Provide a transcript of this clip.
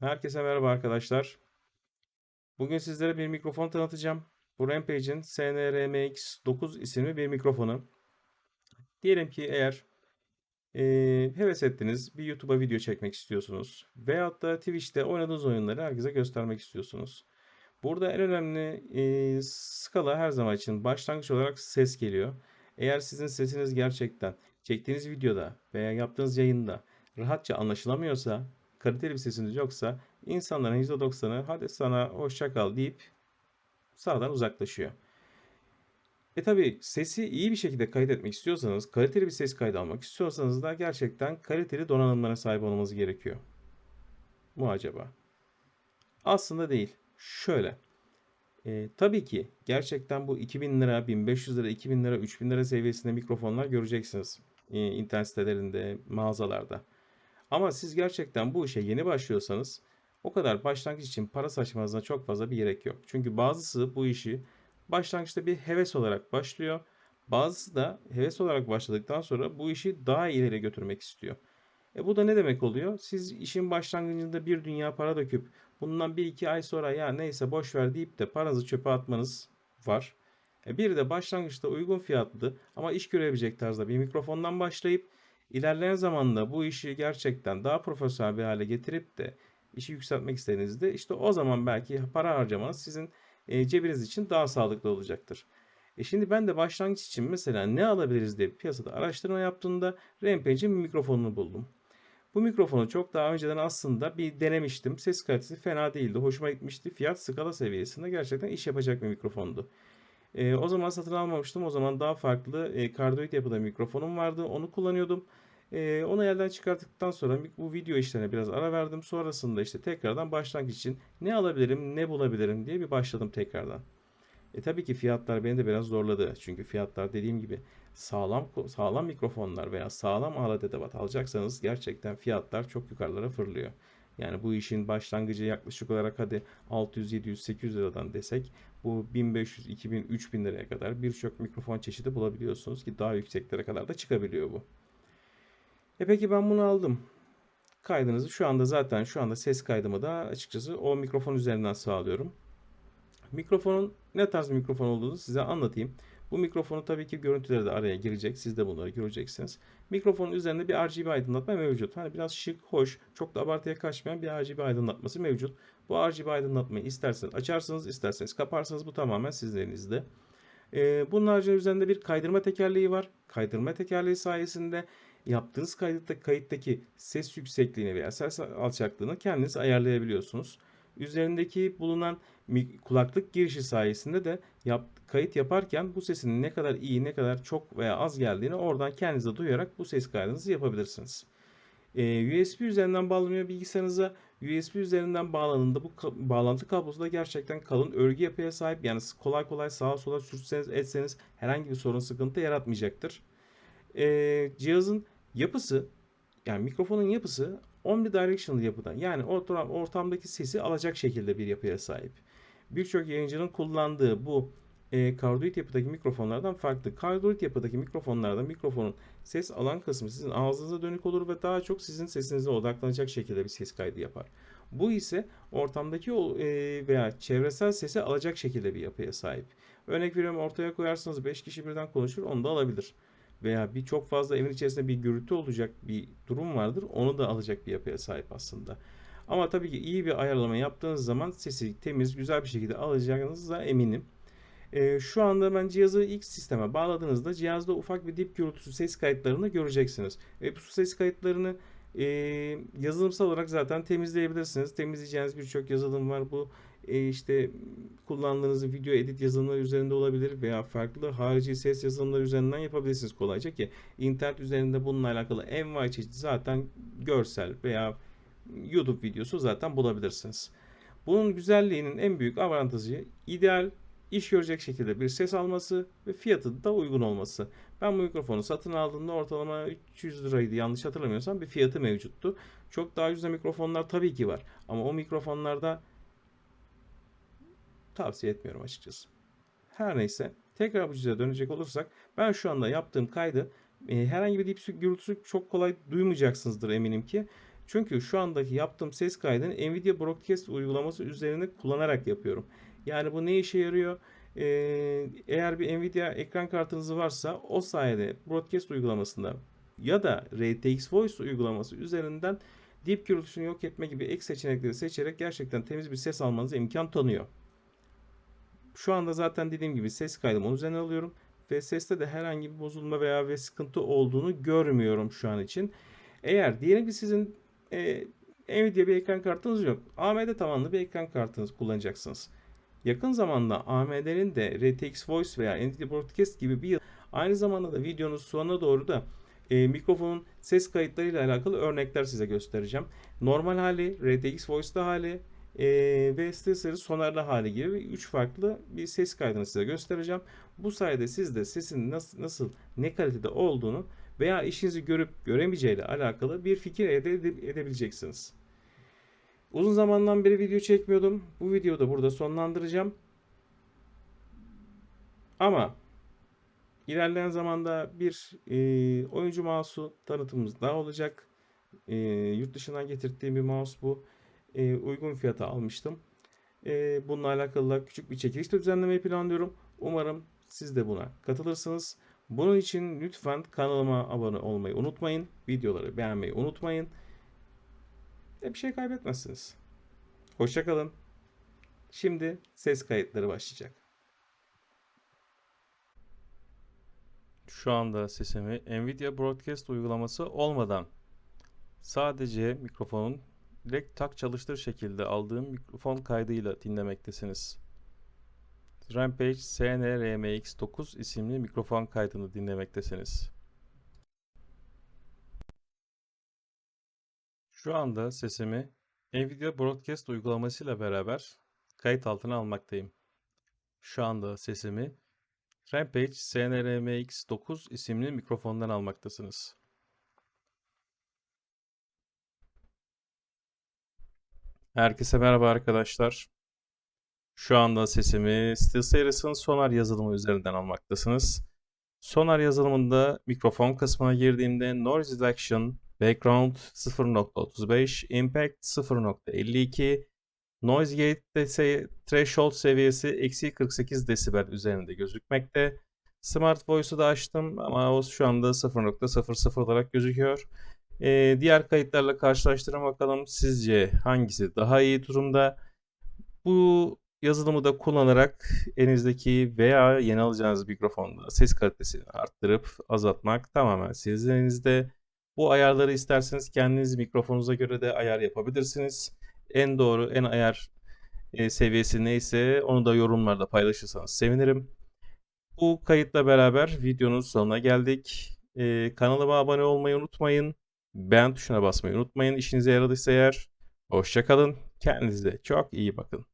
Herkese merhaba arkadaşlar. Bugün sizlere bir mikrofon tanıtacağım. Bu Rampage'in SNRMX9 isimli bir mikrofonu. Diyelim ki eğer eee, heves ettiniz, bir YouTube'a video çekmek istiyorsunuz veyahut da Twitch'te oynadığınız oyunları herkese göstermek istiyorsunuz. Burada en önemli eee, skala her zaman için başlangıç olarak ses geliyor. Eğer sizin sesiniz gerçekten çektiğiniz videoda veya yaptığınız yayında rahatça anlaşılamıyorsa, kaliteli bir sesiniz yoksa insanların %90'ı hadi sana hoşça kal deyip sağdan uzaklaşıyor. E tabi sesi iyi bir şekilde kaydetmek istiyorsanız, kaliteli bir ses kaydı almak istiyorsanız da gerçekten kaliteli donanımlara sahip olmanız gerekiyor. Mu acaba? Aslında değil. Şöyle. E, tabii ki gerçekten bu 2000 lira, 1500 lira, 2000 lira, 3000 lira seviyesinde mikrofonlar göreceksiniz. E, internet sitelerinde, mağazalarda. Ama siz gerçekten bu işe yeni başlıyorsanız o kadar başlangıç için para saçmanıza çok fazla bir gerek yok. Çünkü bazısı bu işi başlangıçta bir heves olarak başlıyor. Bazısı da heves olarak başladıktan sonra bu işi daha ileri götürmek istiyor. E bu da ne demek oluyor? Siz işin başlangıcında bir dünya para döküp bundan bir iki ay sonra ya neyse boş ver deyip de paranızı çöpe atmanız var. E bir de başlangıçta uygun fiyatlı ama iş görebilecek tarzda bir mikrofondan başlayıp ilerleyen zamanda bu işi gerçekten daha profesyonel bir hale getirip de işi yükseltmek istediğinizde işte o zaman belki para harcamanız sizin e, cebiniz için daha sağlıklı olacaktır. E şimdi ben de başlangıç için mesela ne alabiliriz diye piyasada araştırma yaptığımda Rampage'in mikrofonunu buldum. Bu mikrofonu çok daha önceden aslında bir denemiştim. Ses kalitesi fena değildi. Hoşuma gitmişti. Fiyat skala seviyesinde gerçekten iş yapacak bir mikrofondu. E, o zaman satın almamıştım. O zaman daha farklı e, kardoid yapıda mikrofonum vardı. Onu kullanıyordum. E, onu elden çıkarttıktan sonra bu video işlerine biraz ara verdim. Sonrasında işte tekrardan başlangıç için ne alabilirim, ne bulabilirim diye bir başladım tekrardan. E tabii ki fiyatlar beni de biraz zorladı. Çünkü fiyatlar dediğim gibi sağlam sağlam mikrofonlar veya sağlam alet edevat alacaksanız gerçekten fiyatlar çok yukarılara fırlıyor. Yani bu işin başlangıcı yaklaşık olarak hadi 600, 700, 800 liradan desek bu 1500, 2000, 3000 liraya kadar birçok mikrofon çeşidi bulabiliyorsunuz ki daha yükseklere kadar da çıkabiliyor bu. E peki ben bunu aldım. Kaydınızı şu anda zaten şu anda ses kaydımı da açıkçası o mikrofon üzerinden sağlıyorum. Mikrofonun ne tarz mikrofon olduğunu size anlatayım. Bu mikrofonu tabii ki görüntüleri de araya girecek. Siz de bunları göreceksiniz. Mikrofonun üzerinde bir RGB aydınlatma mevcut. Hani biraz şık, hoş, çok da abartıya kaçmayan bir RGB aydınlatması mevcut. Bu RGB aydınlatmayı isterseniz açarsınız, isterseniz kaparsınız. Bu tamamen sizin elinizde. Ee, bunun haricinde üzerinde bir kaydırma tekerleği var. Kaydırma tekerleği sayesinde yaptığınız kayıtta, kayıttaki ses yüksekliğini veya ses alçaklığını kendiniz ayarlayabiliyorsunuz. Üzerindeki bulunan kulaklık girişi sayesinde de yap, kayıt yaparken bu sesin ne kadar iyi, ne kadar çok veya az geldiğini oradan kendinize duyarak bu ses kaydınızı yapabilirsiniz. Ee, USB üzerinden bağlanıyor bilgisayarınıza. USB üzerinden bağlandığında bu bağlantı kablosu da gerçekten kalın örgü yapıya sahip. Yani kolay kolay sağa sola sürtseniz etseniz herhangi bir sorun sıkıntı yaratmayacaktır. Ee, cihazın yapısı yani mikrofonun yapısı omnidirectional yapıda. Yani ortam, ortamdaki sesi alacak şekilde bir yapıya sahip. Birçok yayıncının kullandığı bu e, kardioid yapıdaki mikrofonlardan farklı. Kardioid yapıdaki mikrofonlarda mikrofonun ses alan kısmı sizin ağzınıza dönük olur ve daha çok sizin sesinize odaklanacak şekilde bir ses kaydı yapar. Bu ise ortamdaki e, veya çevresel sesi alacak şekilde bir yapıya sahip. Örnek veriyorum ortaya koyarsanız 5 kişi birden konuşur onu da alabilir. Veya bir çok fazla evin içerisinde bir gürültü olacak bir durum vardır. Onu da alacak bir yapıya sahip aslında. Ama tabii ki iyi bir ayarlama yaptığınız zaman sesi temiz, güzel bir şekilde alacağınıza eminim. E, şu anda ben cihazı ilk sisteme bağladığınızda cihazda ufak bir dip gürültüsü ses kayıtlarını göreceksiniz. Ve bu ses kayıtlarını e, yazılımsal olarak zaten temizleyebilirsiniz. Temizleyeceğiniz birçok yazılım var. Bu e, işte kullandığınız video edit yazılımları üzerinde olabilir veya farklı harici ses yazılımları üzerinden yapabilirsiniz kolayca ki internet üzerinde bununla alakalı envai çeşit zaten görsel veya YouTube videosu zaten bulabilirsiniz. Bunun güzelliğinin en büyük avantajı ideal iş görecek şekilde bir ses alması ve fiyatı da uygun olması. Ben bu mikrofonu satın aldığımda ortalama 300 liraydı yanlış hatırlamıyorsam bir fiyatı mevcuttu. Çok daha ucuz mikrofonlar tabii ki var ama o mikrofonlarda tavsiye etmiyorum açıkçası. Her neyse tekrar bu cihaz'a dönecek olursak ben şu anda yaptığım kaydı e, herhangi bir dip gürültüsü çok kolay duymayacaksınızdır eminim ki. Çünkü şu andaki yaptığım ses kaydını Nvidia Broadcast uygulaması üzerinde kullanarak yapıyorum. Yani bu ne işe yarıyor? Ee, eğer bir Nvidia ekran kartınız varsa o sayede Broadcast uygulamasında ya da RTX Voice uygulaması üzerinden Deep gürültüsünü yok etme gibi ek seçenekleri seçerek gerçekten temiz bir ses almanıza imkan tanıyor. Şu anda zaten dediğim gibi ses kaydımı onun üzerine alıyorum ve seste de herhangi bir bozulma veya ve sıkıntı olduğunu görmüyorum şu an için. Eğer diyelim ki sizin e, Nvidia bir ekran kartınız yok. AMD tabanlı bir ekran kartınız kullanacaksınız. Yakın zamanda AMD'nin de RTX Voice veya Nvidia Broadcast gibi bir aynı zamanda da videonun sonuna doğru da e, mikrofonun ses kayıtlarıyla alakalı örnekler size göstereceğim. Normal hali, RTX Voice'da hali e, ve SteelSeries sonarlı hali gibi 3 farklı bir ses kaydını size göstereceğim. Bu sayede siz de sesin nasıl, nasıl ne kalitede olduğunu veya işinizi görüp göremeyeceğiyle alakalı bir fikir elde edebileceksiniz. Uzun zamandan beri video çekmiyordum. Bu videoyu da burada sonlandıracağım. Ama ilerleyen zamanda bir e, oyuncu mouse'u tanıtımımız daha olacak. E, yurt dışından getirdiğim bir mouse bu. E, uygun fiyata almıştım. E, bununla alakalı da küçük bir çekiliş de düzenlemeyi planlıyorum. Umarım siz de buna katılırsınız. Bunun için lütfen kanalıma abone olmayı unutmayın. Videoları beğenmeyi unutmayın. E bir şey kaybetmezsiniz. Hoşçakalın. Şimdi ses kayıtları başlayacak. Şu anda sesimi Nvidia Broadcast uygulaması olmadan sadece mikrofonun direkt tak çalıştır şekilde aldığım mikrofon kaydıyla dinlemektesiniz. Rampage SNRMX9 isimli mikrofon kaydını dinlemektesiniz. Şu anda sesimi Nvidia Broadcast uygulamasıyla beraber kayıt altına almaktayım. Şu anda sesimi Rampage SNRMX9 isimli mikrofondan almaktasınız. Herkese merhaba arkadaşlar. Şu anda sesimi SteelSeries'in Sonar yazılımı üzerinden almaktasınız. Sonar yazılımında mikrofon kısmına girdiğimde Noise Reduction, Background 0.35, Impact 0.52, Noise Gate Threshold seviyesi eksi 48 desibel üzerinde gözükmekte. Smart Voice'u da açtım ama o şu anda 0.00 olarak gözüküyor. Ee, diğer kayıtlarla karşılaştırın bakalım sizce hangisi daha iyi durumda? Bu yazılımı da kullanarak elinizdeki veya yeni alacağınız mikrofonda ses kalitesini arttırıp azaltmak tamamen sizin elinizde. Bu ayarları isterseniz kendiniz mikrofonunuza göre de ayar yapabilirsiniz. En doğru, en ayar e, seviyesi neyse onu da yorumlarda paylaşırsanız sevinirim. Bu kayıtla beraber videonun sonuna geldik. E, kanalıma abone olmayı unutmayın. Beğen tuşuna basmayı unutmayın. İşinize yaradıysa eğer. Hoşçakalın. Kendinize çok iyi bakın.